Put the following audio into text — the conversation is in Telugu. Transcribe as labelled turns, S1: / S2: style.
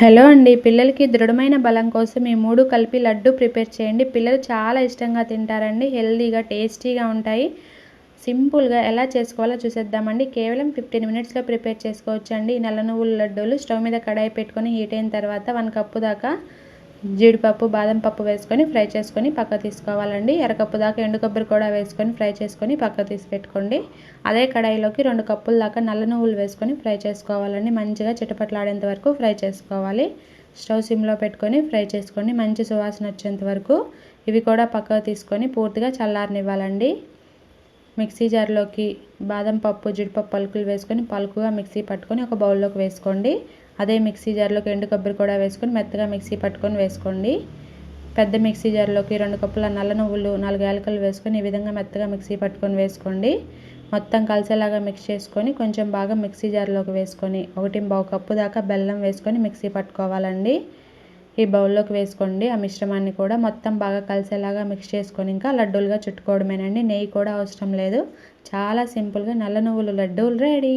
S1: హలో అండి. పిల్లలకి దృఢమైన బలం కోసం ఈ మూడు కలిపి లడ్డు ప్రిపేర్ చేయండి. పిల్లలు చాలా ఇష్టంగా తింటారండి. హెల్తీగా టేస్టీగా ఉంటాయి. సింపుల్గా ఎలా చేసుకోవాలో చూసేద్దామండి. కేవలం ఫిఫ్టీన్ మినిట్స్లో ప్రిపేర్ చేసుకోవచ్చండి. నల్ల నువ్వుల లడ్డూలు స్టవ్ మీద కడాయి పెట్టుకొని హీట్ అయిన తర్వాత వన్ కప్పు దాకా జీడిపప్పు బాదం పప్పు వేసుకొని ఫ్రై చేసుకొని పక్క తీసుకోవాలండి. ఎరకప్పు దాకా ఎండు కొబ్బరి కూడా వేసుకొని ఫ్రై చేసుకొని పక్క తీసి పెట్టుకోండి. అదే కడాయిలోకి రెండు కప్పుల దాకా నల్ల నువ్వులు వేసుకొని ఫ్రై చేసుకోవాలండి. మంచిగా చిటపట్లాడేంత వరకు ఫ్రై చేసుకోవాలి. స్టవ్ సిమ్లో పెట్టుకొని ఫ్రై చేసుకొని మంచి సువాసన వచ్చేంత వరకు ఇవి కూడా పక్కకు తీసుకొని పూర్తిగా చల్లారనివ్వాలండి. మిక్సీ జార్లోకి బాదం పప్పు జీడిపప్పు పలుకులు వేసుకొని పలుకుగా మిక్సీ పట్టుకొని ఒక బౌల్లోకి వేసుకోండి. అదే మిక్సీ జార్లోకి ఎండు కొబ్బరి కూడా వేసుకొని మెత్తగా మిక్సీ పట్టుకొని వేసుకోండి. పెద్ద మిక్సీ జార్లోకి రెండు కప్పుల నల్ల నువ్వులు నాలుగు యాలకలు వేసుకొని ఈ విధంగా మెత్తగా మిక్సీ పట్టుకొని వేసుకోండి. మొత్తం కలిసేలాగా మిక్స్ చేసుకొని కొంచెం బాగా మిక్సీ జార్లోకి వేసుకొని ఒకటి బావు కప్పు దాకా బెల్లం వేసుకొని మిక్సీ పట్టుకోవాలండి. ఈ బౌల్లోకి వేసుకోండి. ఆ మిశ్రమాన్ని కూడా మొత్తం బాగా కలిసేలాగా మిక్స్ చేసుకొని ఇంకా లడ్డూలుగా చుట్టుకోవడమేనండి. నెయ్యి కూడా అవసరం లేదు. చాలా సింపుల్గా నల్ల నువ్వులు లడ్డూలు రెడీ.